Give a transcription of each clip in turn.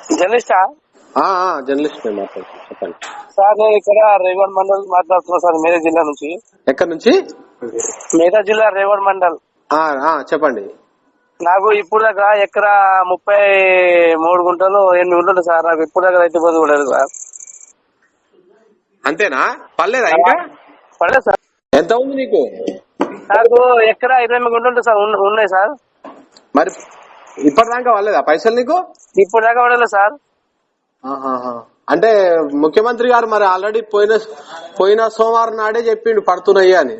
జర్నలిస్టా? Journalist చెప్పండి. Sir నేను ఇక్కడ రేగడ్ మండల్ మాట్లాడుతున్నా సార్ మేదా జిల్లా నుంచి. ఎక్కడి నుంచి? మేదా జిల్లా రేగడ్ మండల్. చెప్పండి. నాకు ఇప్పుడు దాకా ఎకరా ముప్పై మూడు గుంటలు ఎనిమిది గుంటలు సార్. నాకు ఇప్పుడు దాకా రైతు బంధు కూడా సార్. అంతేనా? పర్లేదా ఇంకా? పడలేదు సార్. ఎంత ఉంది నీకు? నాకు ఎకరా ఇరవై గుంటలు సార్ ఉన్న- ఉన్నాయి సార్. మరి ఇప్పటిదాకా వాళ్ళేదా పైసలు నీకు? ఇప్పుడు దాకా పడలేదు సార్. అంటే ముఖ్యమంత్రి గారు మరి ఆల్రెడీ పోయిన పోయిన సోమవారం నాడే చెప్పిండు పడుతున్నాయి అని.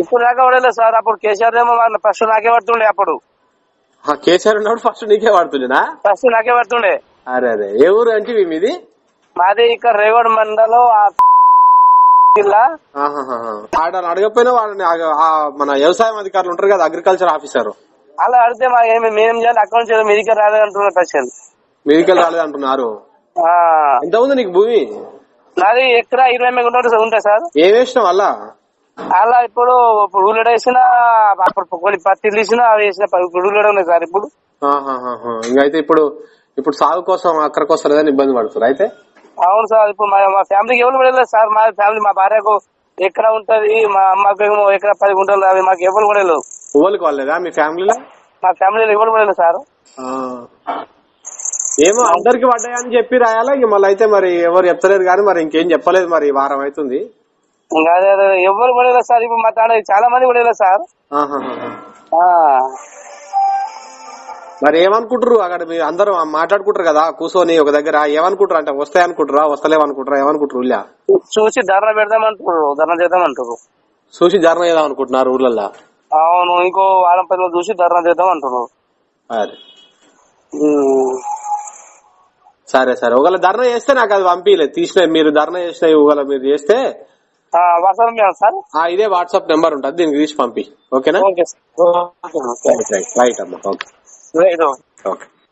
ఇప్పుడు దాకా పడలేదు సార్? అప్పుడు కేసీఆర్ ఏమో వాళ్ళ ఫస్ట్ నాకే పడుతుండే అప్పుడు. కేసీఆర్ ఉన్నప్పుడు ఫస్ట్ నీకే పడుతుండేనా? ఫస్ట్ నాకే పడుతుండే. అరే అరే. ఏ ఊరు అంటే మీది? మాది ఇక్కడ రేగడ్ మండలం ఆ జిల్లా. అడగపోయినా వాళ్ళని మన వ్యవసాయం అధికారులు ఉంటారు కదా అగ్రికల్చర్ ఆఫీసర్. అలా ఏమి మేమేం చేయాలి? అకౌంట్ చేయాలి మీదికి రాలేదు అంటున్నారు క్వశ్చన్ మెడికల్ రాలేదు అంటున్నారు ఎంత ఉంది నీకు భూమి? నాది ఎకరా ఇరవై ఎనిమిది ఉంటాయి సార్. ఏం వేసినావు అలా? అలా ఇప్పుడు ఇప్పుడు ఉల్లడ వేసిన అప్పుడు కొన్ని పత్తి తీసిన అవి వేసిన ఇప్పుడు ఉల్లడ ఉన్నాయి సార్ ఇప్పుడు. ఇంకైతే ఇప్పుడు ఇప్పుడు సాగు కోసం అక్కడి కోసం లేదని ఇబ్బంది పడుతున్నారు. అయితే? అవును సార్ ఇప్పుడు మా ఫ్యామిలీకి ఎవరు పడలేదు సార్. మా ఫ్యామిలీ మా భార్యకు ఎకరా ఉంటది మా అమ్మకు ఏమో ఎకరా పది గుంటలు అవి మాకు ఎవరు పడలేదు ఊళ్ళకి వాళ్ళేదా మీ ఫ్యామిలీలో? మా ఫ్యామిలీలో ఎవరు పడలేదు సార్. ఏమో అందరికి పడ్డాయని చెప్పి రాయాలా? ఇంక మళ్ళీ అయితే మరి ఎవరు చెప్తలేరు కానీ మరి ఇంకేం చెప్పలేదు మరి ఈ వారం అవుతుంది. ఎవరు పడలేదు సార్. ఇప్పుడు మా తాడ చాలా మంది పడలేదు సార్. మరి ఏమనుకుంటారు అక్కడ మీరు అందరూ మాట్లాడుకుంటారు కదా కూర్చొని ఒక దగ్గర. ఏమనుకుంటారు అంటే వస్తాయి అనుకుంటారా వస్తలేవు అనుకుంటారా ఏమనుకుంటారు చూసి ధర్నా పెడదామంటారు ధర్నా చేద్దామంటారు చూసి జర్న చేద్దాం అనుకుంటున్నారు ఊర్లల్లో అవును ఇంకో వారం పది రోజులు చూసి ధర్నా చేద్దాం అంటున్నారు. సరే సరే. ఒకవేళ ధర్నా చేస్తే నాకు అది పంపించలేదు తీసిన మీరు ధర్నా చేసిన ఒకవేళ మీరు చేస్తే సార్. ఇదే వాట్సాప్ నెంబర్ ఉంటుంది దీనికి తీసి పంపి. ఓకేనా? Okay sir. ఓకే రైట్ అమ్మా ఓకే. ఓకే.